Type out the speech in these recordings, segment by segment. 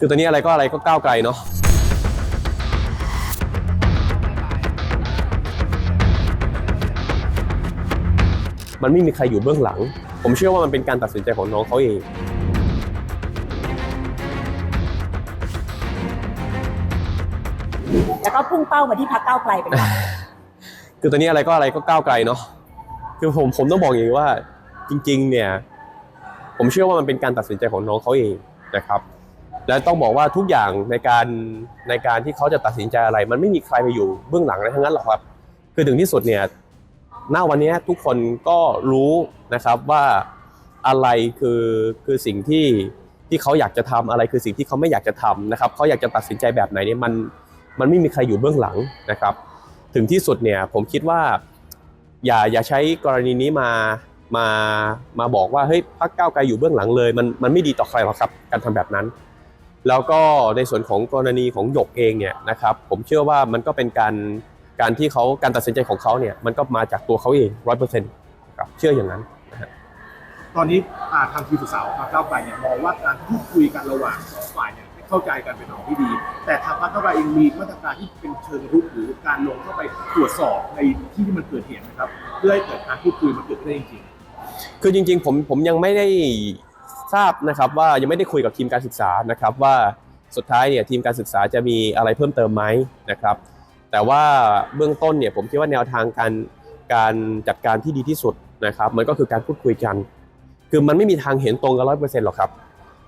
คือตอนนี้อะไรก็อะไรก็ก้าวไกลเนาะมันไม่มีใครอยู่เบื้องหลัง ผมเชื่อว่ามันเป็นการตัดสินใจของน้องเขาเอง แล้วก็พุ่งเป้ามาที่พักเก้าวไกลเป็นหลักคือตอนนี้อะไรก็อะไรก็ก้าวไกลเนาะ คือผมผมต้องบอกอย่างนี้ว่าจริง ๆ เนี่ย ผมเชื่อว่ามันเป็นการตัดสินใจของน้องเขาเองนะครับ และต้องบอกว่าทุกอย่างในการในการที่เขาจะตัดสินใจอะไร มันไม่มีใครไปอยู่เบื้องหลังอะไรทั้งนั้นหรอกครับ คือถึงที่สุดเนี่ยณวันนี้ทุกคนก็รู้นะครับว่าอะไรคือคือสิ่งที่ที่เขาอยากจะทำอะไรคือสิ่งที่เขาไม่อยากจะทำนะครับเขาอยากจะตัดสินใจแบบไหนเนี่ยมันมันไม่มีใครอยู่เบื้องหลังนะครับ ถึงที่สุดเนี่ยผมคิดว่าอย่าอย่าใช้กรณีนี้มามามาบอกว่าเฮ้ยพรรคก้าวไกลอยู่เบื้องหลังเลย มันมันไม่ดีต่อใครหรอกครับ การทำแบบนั้น แล้วก็ในส่วนของกรณีของหยกเองเนี่ยนะครับผมเชื่อว่ามันก็เป็นการการที่เขาการตัดสินใจของเขาเนี่ยมันก็มาจากตัวเขาเองร้อยเปอร์เซ็นต์ครับเชื่ออย่างนั้นตอนนี้อ่าทางทีมศึกษาของพรรคก้าวไกลเนี่ยมองว่าการพูดคุยกันระหว่างสองฝ่ายเนี่ยให้เข้าใจกันเป็นของที่ดี แต่ทางพรรคก้าวไกลเองมีมาตรการที่เป็นเชิงรุกหรือการลงเข้าไปตรวจสอบในที่ที่มันเกิดเหตุนะครับ เพื่อให้เกิดการพูดคุยมันเกิดขึ้นได้จริงคือจริงๆผมผมยังไม่ได้ ทราบนะครับว่ายังไม่ได้คุยกับทีมการศึกษานะครับว่าสุดท้ายเนี่ยทีมการศึกษาจะมีอะไรเพิ่มเติมไหมนะครับ แต่ว่าเบื้องต้นเนี่ยผมคิดว่าแนวทางการการจัดการที่ดีที่สุดนะครับมันก็คือการพูดคุยกัน คือมันไม่มีทางเห็นตรงกันร้อยเปอร์เซ็นต์หรอกครับ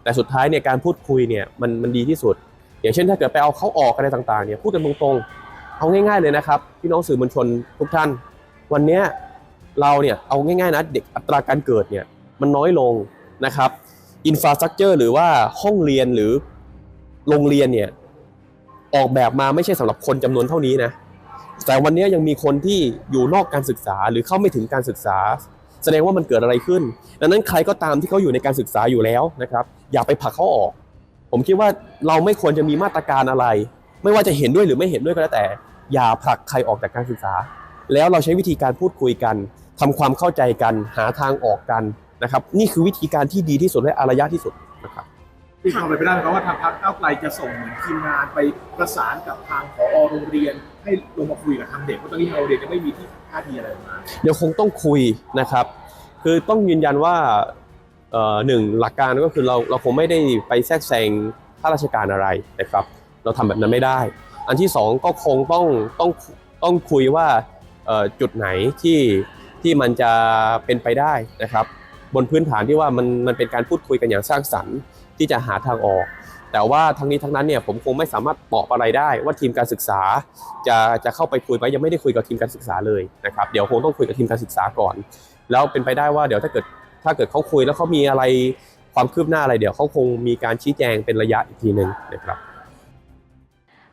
แต่สุดท้ายเนี่ยการพูดคุยเนี่ยมันมันดีที่สุด อย่างเช่นถ้าเกิดไปเอาเขาออกอะไรต่างๆเนี่ยพูดกันตรงๆเอาง่าย ๆเลยนะครับพี่น้องสื่อมวลชนทุกท่าน วันนี้เราเนี่ยเอาง่ายๆนะเด็กอัตราการเกิดเนี่ยมันน้อยลง นะครับอินฟราสตรักเจอร์หรือว่าห้องเรียนหรือโรงเรียนเนี่ยออกแบบมาไม่ใช่สำหรับคนจำนวนเท่านี้นะแต่วันนี้ยังมีคนที่อยู่นอกการศึกษาหรือเข้าไม่ถึงการศึกษา แสดงว่ามันเกิดอะไรขึ้น ดังนั้นใครก็ตามที่เขาอยู่ในการศึกษาอยู่แล้วนะครับ อย่าไปผลักเขาออก ผมคิดว่าเราไม่ควรจะมีมาตรการอะไร ไม่ว่าจะเห็นด้วยหรือไม่เห็นด้วยก็แล้วแต่ อย่าผลักใครออกจากการศึกษา แล้วเราใช้วิธีการพูดคุยกันทำความเข้าใจกันหาทางออกกัน นะครับนี่คือวิธีการที่ดีที่สุดและอารยะที่สุดนะครับๆที่ความเป็นไปได้ไหมครับว่าทางพรรคก้าวไกลจะส่งเหมือนทีมงานไปประสานกับทางผอโรงเรียน ให้ลงมาคุยกับทางเด็กเพราะตอนนี้ทางโรงเรียนยังไม่มีที่ท่าทีอะไรออกมาเดี๋ยวคงต้องคุยนะครับ คือต้องยืนยันว่าเอ่อหนึ่งหลักการก็คือเราเราคงไม่ได้ไปแทรกแซงข้าราชการอะไรนะครับ เราทำแบบนั้นไม่ได้ อันที่สองก็คงต้องต้องต้องคุยว่าเอ่อจุดไหนที่ที่มันจะเป็นไปได้นะครับ บนพื้นฐานที่ว่ามันมันเป็นการพูดคุยกันอย่างสร้างสรรค์ที่จะหาทางออก แต่ว่าทั้งนี้ทั้งนั้นเนี่ยผมคงไม่สามารถตอบอะไรได้ ว่าทีมการศึกษาจะจะเข้าไปคุยไหมยังไม่ได้คุยกับทีมการศึกษาเลยนะครับเดี๋ยวคงต้องคุยกับทีมการศึกษาก่อน แล้วเป็นไปได้ว่าเดี๋ยวถ้าเกิดถ้าเกิดเขาคุยแล้วเขามีอะไรความคืบหน้าอะไรเดี๋ยวเขาคงมีการชี้แจงเป็นระยะอีกทีหนึ่งนะครับ